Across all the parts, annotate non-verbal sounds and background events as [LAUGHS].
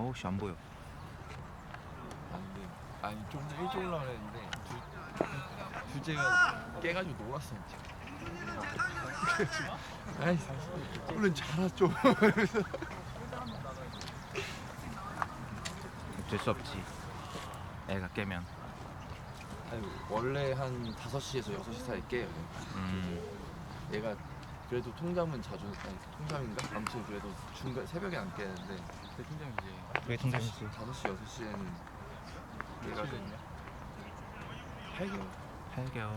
어우 씨 안 보여. 아니 아니 좀 일찍 올라오려 했는데 두, 둘째가 깨가지고 놀았어 진짜. 아이 얼른 자라 좀. [LAUGHS] 어쩔 수 없지. 애가 깨면. 아니, 원래 한 5시에서 6시 사이 깨요. 음. 얘가 그래도 통잠은 자주 아니 통잠인가? 아무튼 그래도 중간 새벽에 안 깨는데 제 팀장이지. 그게 통장이지. 5시 6시에는 얘가 좀 8개월 8개월.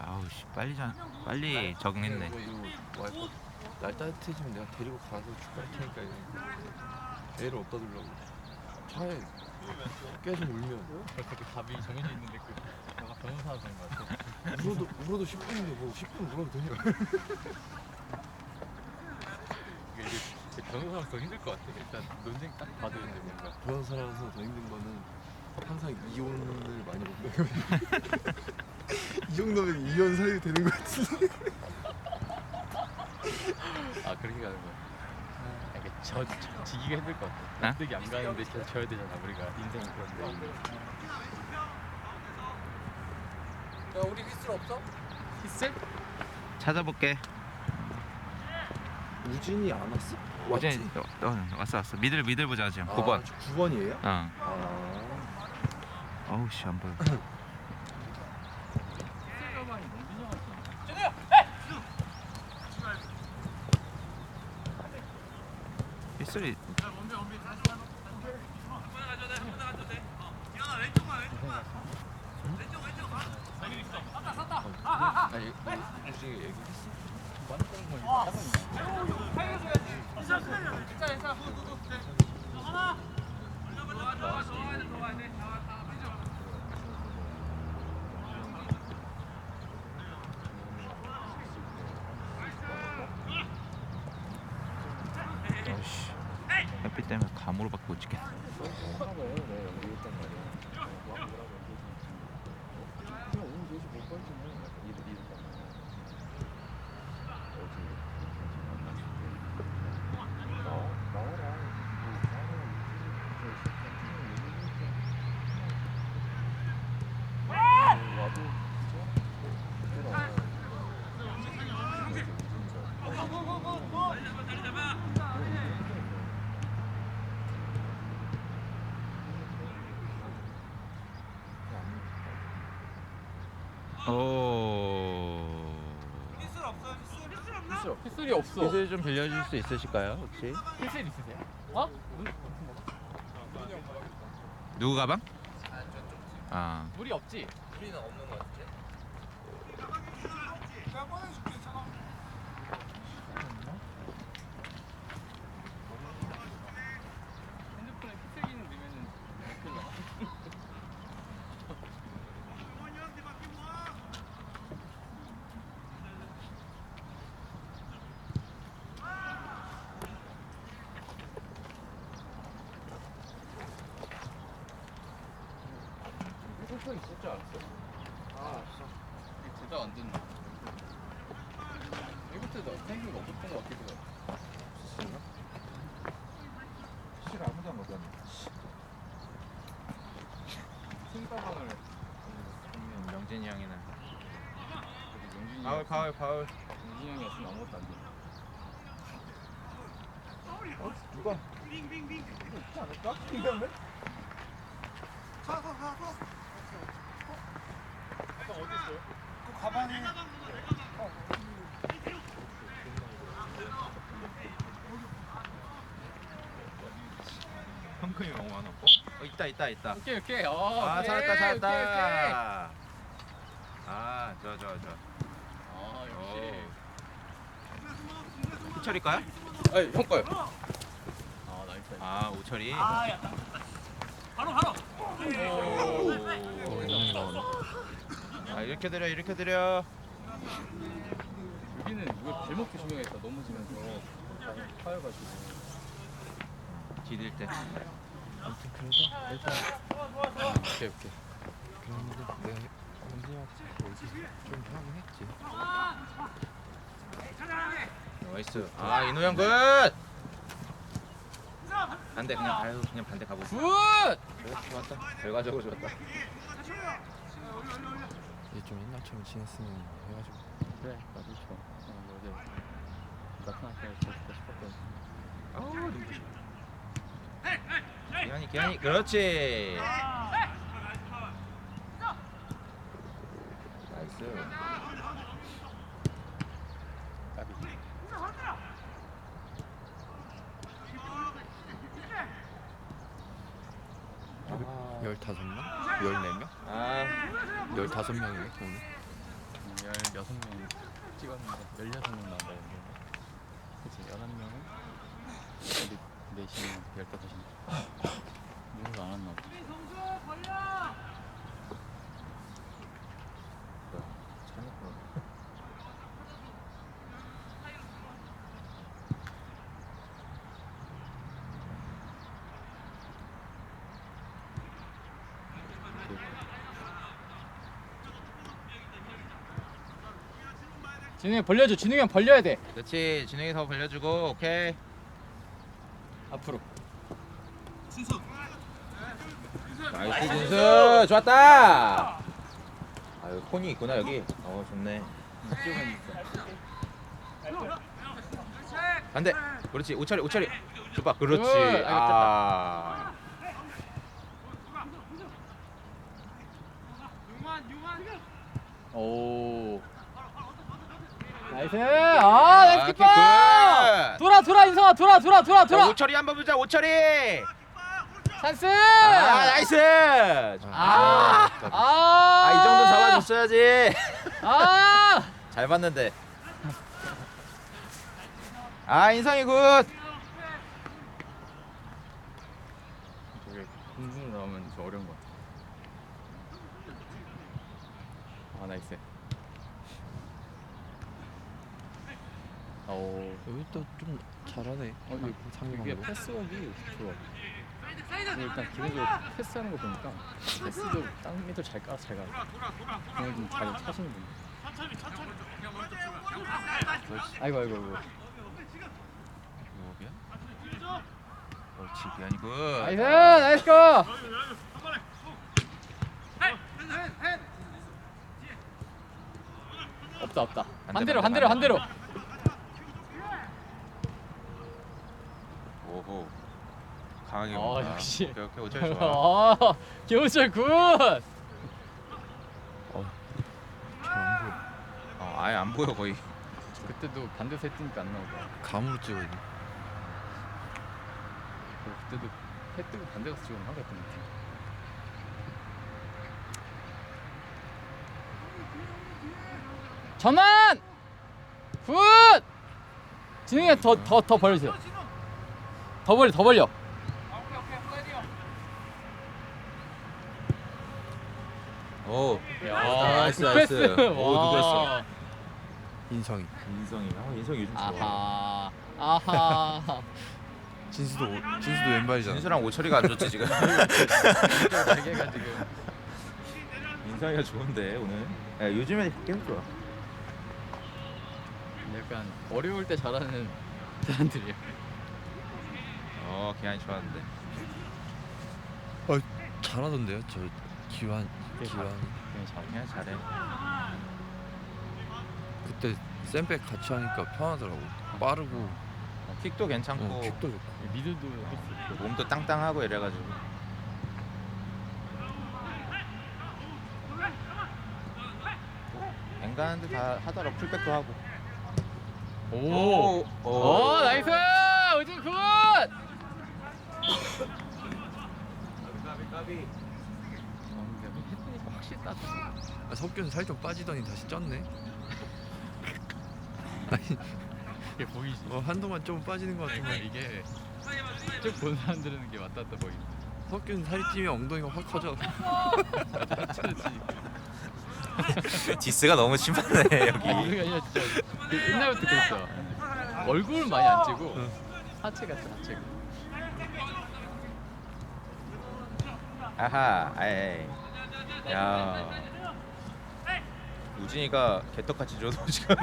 아우 씨 빨리 자 빨리 적응했네. 와이프 날 따뜻해지면 내가 데리고 가서 축구할 테니까 이거. 애를 어디다 두려고 차에 계속 울면 그렇게 답이 정해져 있는데 그 내가 변호사 하는 거 같아. 울어도 울어도 10분인데 뭐 10분 울어도 이게 [LAUGHS] 이제 변호사로서 더 힘들 것 같아. 일단 논쟁 딱 받으는데 뭔가. 그런 사람으로서 더 힘든 거는 항상 이혼을 많이 본다는 거이 [LAUGHS] 정도면 이혼 사유 되는 거 같은데 아 그렇게 가는 거야. 아, 이게 저, 저 지기가 힘들 것 같아. 어? 납득이 안 가는데 계속 져야 되잖아 우리가 인생이 그런데. 야 우리 휘슬 없어? 히셀? 찾아볼게. 우진이 안 왔어? 왔지? 어, 어, 왔어 왔어. 미들 미들 보자 지금. 아, 9번. 저 9번이에요? 어. 아 어우 씨안 보여. [CLEARS THROAT] 휘슬이 아니 우진이 얘기했어? 어씨 햇빛 때문에 감으로밖에 못 찍겠어. 오. 휘슬 없어 휘슬 휘슬 없나? 히슬 히슬이 없어. 휘슬 좀 빌려줄 수 있으실까요 혹시? 히슬 있으세요? 어? 누구 가방? 아 물이 없지. 우리는 없는 거 같은데 내가 꺼내줄게 잠깐 핸드폰에 히슬 기능 넣으면은 큰일 나. 소통 있을 줄 알았어 아, 이게 제작 안 된다. 이것도 생긴 없었던 것 같기도 해. 실을 아무도 안 먹었네 승가방을 명진이 형이는 용진이 파울 파울 파울. 용진이 형이었으면 아무것도 안 돼. 어? 누가? 빙빙빙. 이거 있지 않을까? 빙빙 가가 가 가 어디 있어요? 펑크이 너무 많아 어? 어 있다 있다 있다 오케이 오케이. 어, 아 오케이, 오케이. 잘했다 아 좋아 좋아 좋아 아 오. 역시. 희철일까요? 아니 형 거요. 아 나이스. 아 오철이 아 이렇게 드려 이렇게 드려 여기는 이거 발목 조심해야겠다. 넘어지면서 파여가지고. 디딜 때 아무튼 그래서 일단 오케이 오케이. 그랬는데 내가 언제한테 뭐지 좀 하긴 했지 나이스 아 이노영 굿 반대 그냥 아유 그냥 반대 가보자. 굿! 좋았다. 결과적으로 좋았다. 좀 옛날처럼 지냈으면 해가지고 그래 나도 좋아 어, 어제 때 좋겠다 싶었거든 아우 눈부셔. 기한이 기한이 그렇지. 나이스. 까비 아, 15명? 14명? 아 15명이네 오늘 16명 찍었는데 16명 나온다 했는데 그치 11명은 우리 4시면 15시면 [LAUGHS] 누구도 안 왔나 보다 진웅이 벌려줘 진웅이 형 벌려야 돼 그렇지 진영이 더 벌려주고 오케이. 앞으로 나이스 준수 좋았다. 아유 콘이 있구나 여기. 어 좋네. 이쪽은 있어 반대. 그렇지 오차리 오차리. 줘봐 그렇지. 굿. 아. 오 나이스 아 나이스 아, 키퍼 굿. 돌아 돌아 인성아 돌아 돌아 돌아 자, 돌아 오차리 한번 보자 오차리. 찬스 아 나이스. 아, 아. 아, 아, 이 정도 잡아줬어야지. 아, [LAUGHS] 잘 봤는데. 아, 인성이 굿. 저게 공중 나오면 좀 어려운 것 같아. 아, 나이스. 오, 여기도 좀 잘하네 상대방으로 패스워크 좋아. 근데 일단 기본적으로 패스하는 거 보니까 패스도 땅 밑을 잘 깔아 잘 깔아. 그냥 좀잘 차시는 분. 아이고 아이고 아이고. 뭐야? 그렇지, 기한이 굿. 나이스 나이스 거. 없다 없다. 반대로 반대, 반대로 오호. 강하게 어, 온다. 역시. 오케이, 오케이, 오차리 좋아. [LAUGHS] 어, 겨우철 굿. 보여 어, 아예 안 보여 거의. 그때도 반대서 했으니까 안 나오고. 감으로 찍어야 돼 그때도 해 뜨고 반대 가서 지금 하겠던 것 같아. 전환! 굿! 진웅이 더더 더 벌려주세요. 더 벌려 더 벌려. 오. 야, 나이스, 굿 나이스. 오, 누구 했어? 와. 인성이 인성이. 아, 인성이 요즘 좋아. 아하. 아하. [LAUGHS] 진수도 진수도 왼발이잖아 진수랑 오철이가 안 좋지 지금 [LAUGHS] 인성이가 좋은데 오늘. 야, 요즘에 계속 좋아. 약간 어려울 때 잘하는 사람들이야. 어, 기한이 좋았는데. 어, 잘하던데요 저 기환 기환 그냥 잘. 기한이 잘해. 그때 쌤백 같이 하니까 편하더라고 빠르고 어, 킥도 괜찮고 어, 킥도 좋고 미드도 할수 있고. 몸도 땅땅하고 이래가지고. 앵간한데 다 하더라 풀백도 하고. 오. 오, 오, 나이스! 우진 굿! 어, 근데 했으니까 확실히 따뜻해. 아, 석규는 살좀 빠지더니 다시 쪘네 [LAUGHS] 아니 이게 보이지? 어, 한동안 좀 빠지는 것 같으면 이게 쭉 본 사람들은 이게 왔다 갔다 보이네. 석규는 살이 찌면 엉덩이가 확 커져 그렇지. [LAUGHS] 디스가 너무 심하네 이게 여기. 아니라 진짜 그 옛날부터 그랬어. 얼굴 많이 안 찌고 하체가 짜 하체가. 아하, 에이. 야. 우진이가 개떡같이 줘도 지금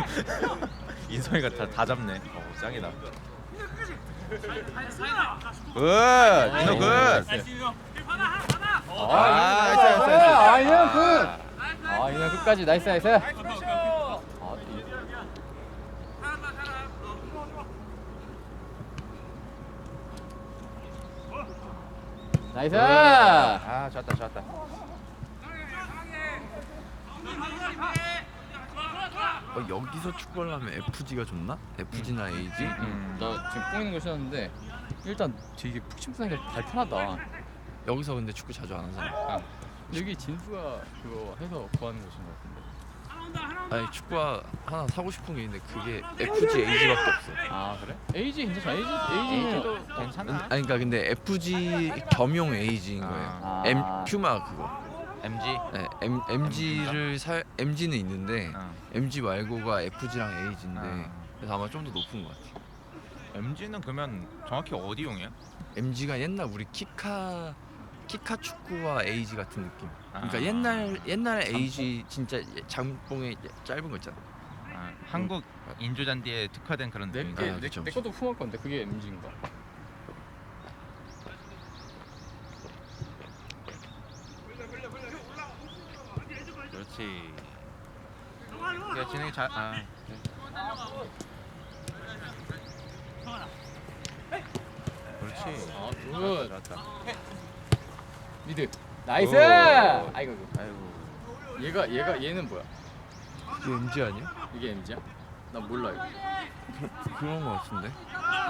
인성이가 다, 다 잡네. 어, 짱이다. 굿 진호 굿 아, 아, 나이스, 나이스, 나이스. 아. 아, 이년 끝까지 나이스 나이스. 아, 이- 나이스. 아 좋았다 좋았다 어, 여기서 축구를 하면 FG가 좋나? FG나 AG? 음. 나 지금 뽕 있는 거 신었는데 일단 되게 푹신푹신하게 발편하다. 여기서 근데 축구 자주 안 하잖아. 아, 여기 진수가 그거 해서 구하는 곳인 것 같은데. 아니 축구화 하나 사고 싶은 게 있는데 그게 FG AG밖에 없어. 아 그래? AG 괜찮아. AG AG도 괜찮아 아니 그러니까 근데 FG 겸용 AG인 아. 거예요. M 퓨마 그거. MG 네, M MG를 살 MG는 있는데 어. MG 말고가 FG랑 AG인데 아. 그래서 아마 좀 더 높은 것 같아. MG는 그러면 정확히 어디용이야? MG가 옛날 우리 키카 키카 축구와 AG 같은 느낌. 그러니까 아. 옛날 옛날 AG 진짜 장봉에 짧은 거 있잖아. 아, 한국 인조잔디에 특화된 그런 내, 느낌인가? 게, 아, 내, 그쵸, 내 것도 푸마 건데 그게 MG인가? 그렇지 야 진행이 잘 아. 그렇지 아 굿. 좋았다 미드. 나이스. 오. 아이고 이거. 아이고 얘가 얘가 얘는 뭐야? 이게 MG 아니야? 이게 MG야? 나 몰라 이거. [LAUGHS] 그런 거 같은데.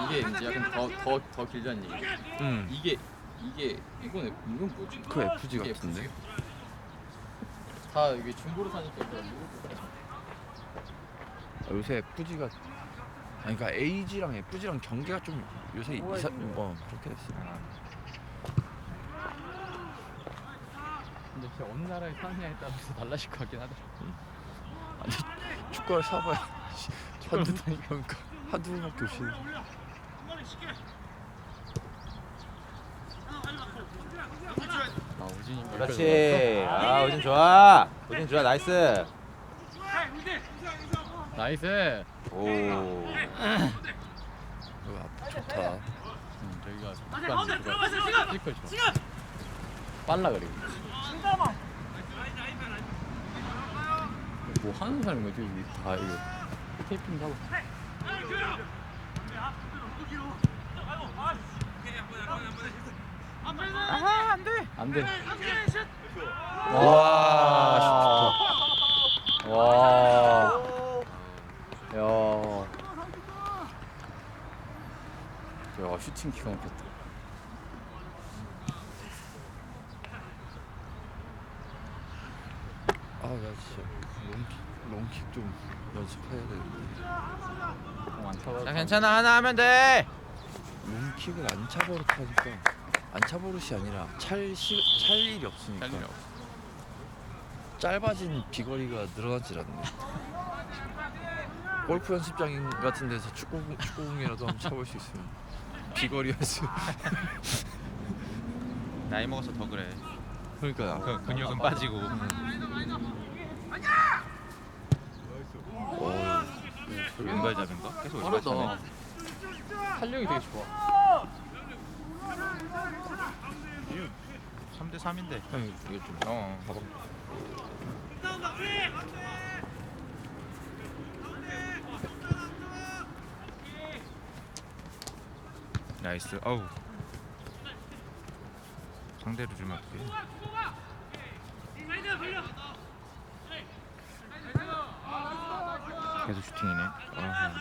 이게 MG야? 그럼 더더 더 길다는 얘기지. 응. 이게 이게 이건 이건 뭐지? 그 FG 이게 같은데. FG. 다 이게 중고로 사니까 이거 아, 요새 FG가 아니 그러니까 AG랑 FG랑 경계가 좀 요새 이사 어 그렇게 됐어. 근데 진짜 어느 나라에 사느냐에 따라서 [LAUGHS] 달라질 것 같긴 하더라. 아니 축구를 사봐야 축구를 한두. 그러니까 한두 번밖에 없이. 아 우진이 그렇지 아 우진 좋아 우진 좋아 나이스 나이스. 오 이거 앞 좋다. 음, 저기가 피지컬 좋아. 빨라 그리고. 뭐 하는 사람인 거지 다 이거 테이핑 하고. 아하 안돼 안 돼. 와, 와. 야. 야, 슈팅 기가 막혔다. 아나 진짜 롱킥 좀 연습해야 되는데. 공안. 자 괜찮아 하나 하면 돼 롱킥을 안 차버릇하니까 안 차버릇이 아니라 찰시 찰 일이 없으니까 찰리라고. 짧아진 비거리가 늘어나질 않네. 골프 연습장 같은 데서 축구 축구공이라도 한번 차볼 수 있으면 비거리 연습. 나이 먹어서 더 그래 그러니까 그 근육은 빠지고 어, 왼발 잡은 거? 계속 왼발 빠르다. 차네 탄력이 되게 좋아. 3대 3인데. 형 이거 좀 어. 가방. 나이스. 어우. 상대로 주면 어떡해 계속 슈팅이네 어허.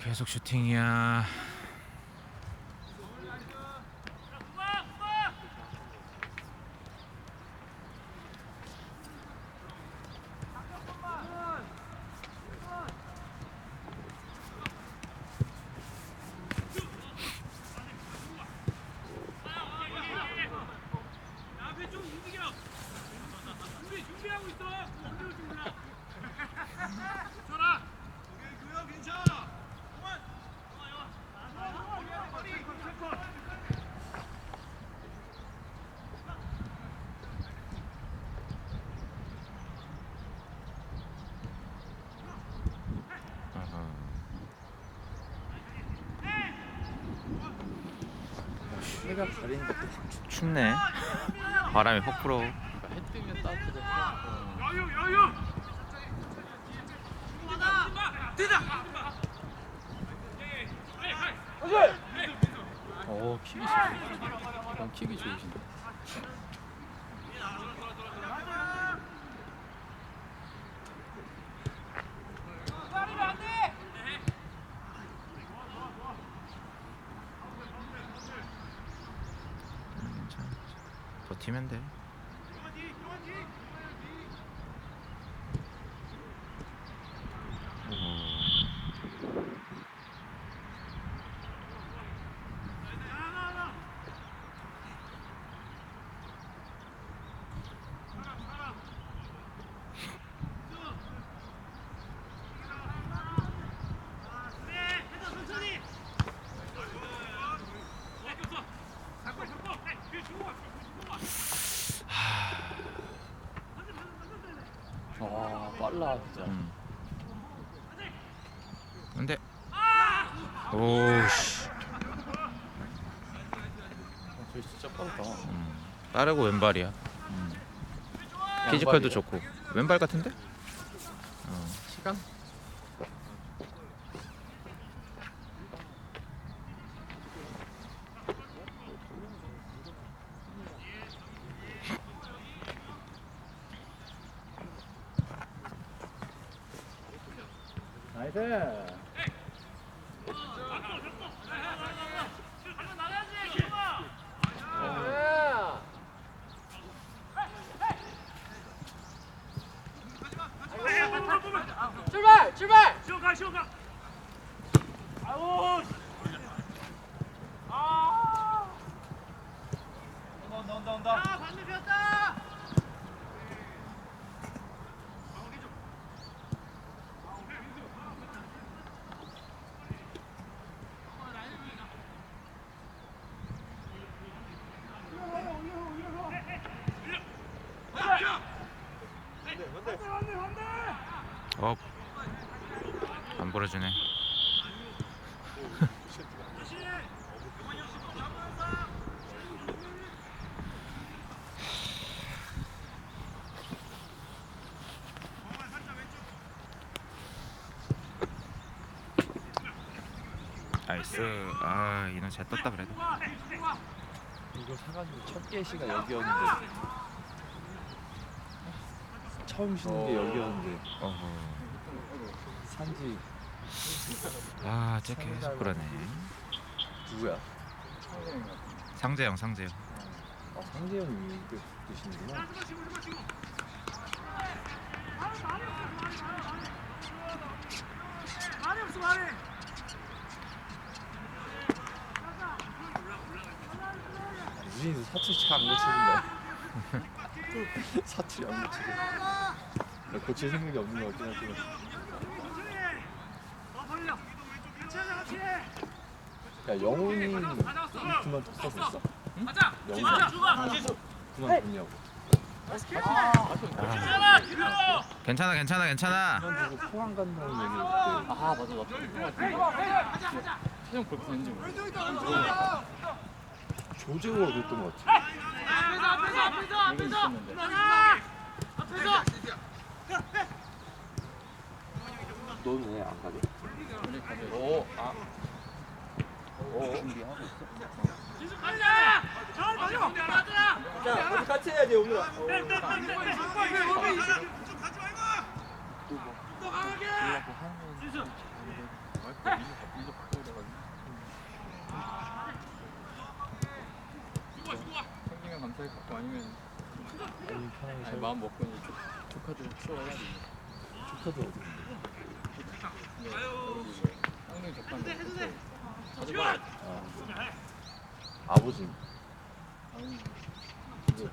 계속 슈팅이야 해가 가리는 것도 확 춥. 춥네. [LAUGHS] 바람이 확 불어. 그러니까 해 뜨면 따뜻해. 어. 어 킥이 좋으시네. 어, 킥이 좋으시네. 음, 괜찮아. 버티면 돼. 빨라 진짜. 음. 근데 오씨 어, 저희 진짜 빠르다. 음. 빠르고 왼발이야. 음. 피지컬도? 좋고 왼발 같은데? 어. 시간? 나이스. 출발! 출발! 온다 온다 온다 어. 안 벌어주네. [LAUGHS] 나이스. 아 이놈 잘 떴다 그래도. 이거 사가지고 첫 개시가 여기였는데 처음 쉬는 게 어. 여기였는데 어허. 산지 아 쟤 계속 그러네. 누구야? 상재형 상재형. 아 상재현이 이거 드시는구나 우진이도 사투리 잘 안 고쳐준다 [LAUGHS] 사투리 안나 고칠 생각이 없는 것 같긴 하지만 야 영훈이 그만 뒀어 됐어 응? 영훈이 그만 뒀냐고 괜찮아 괜찮아 괜찮아. 그만 두고 포항 간다는 얘기 아 맞아 나 최종 그렇게 됐는지 몰라. 조재호가 그랬던 것 같아 이건 있었는데. 너 는왜안 가게? 오 아. 오 준비하고 있어. 야 우리 같이 해야지 오늘 하려고 하면 와이프 일로 바- 일로 바꿔오려고 생기면 감사히 갖고 아니면 아니 마음 먹고 이제 조- 조카들 추워해야지 조카도 어디 이제 쌍둥이 조카인데 봐 아. 아버지. 이거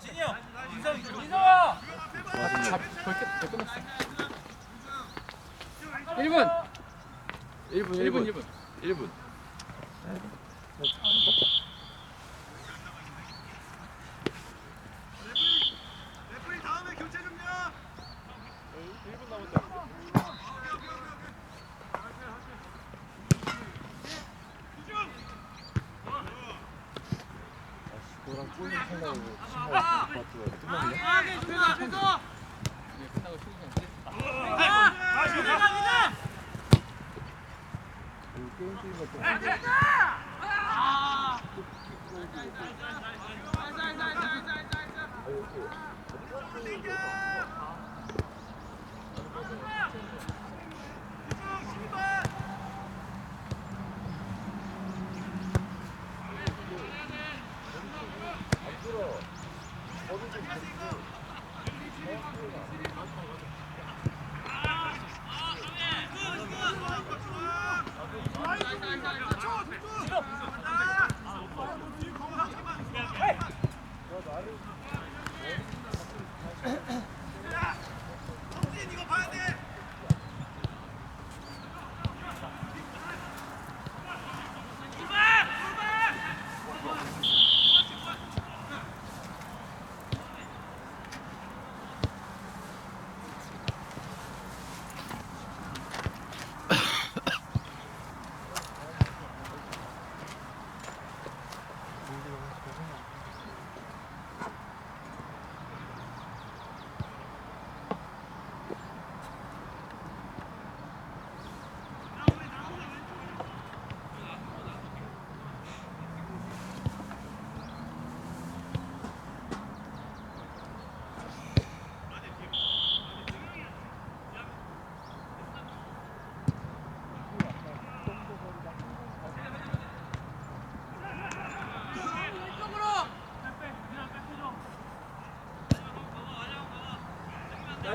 진이 형 인성 인성아 다 벌써 다 끝났어. 1분 1분 1분 1분. 1분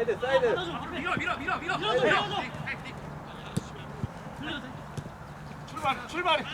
사이드 사이드 밀어 밀어 밀어 밀어 출발 출발해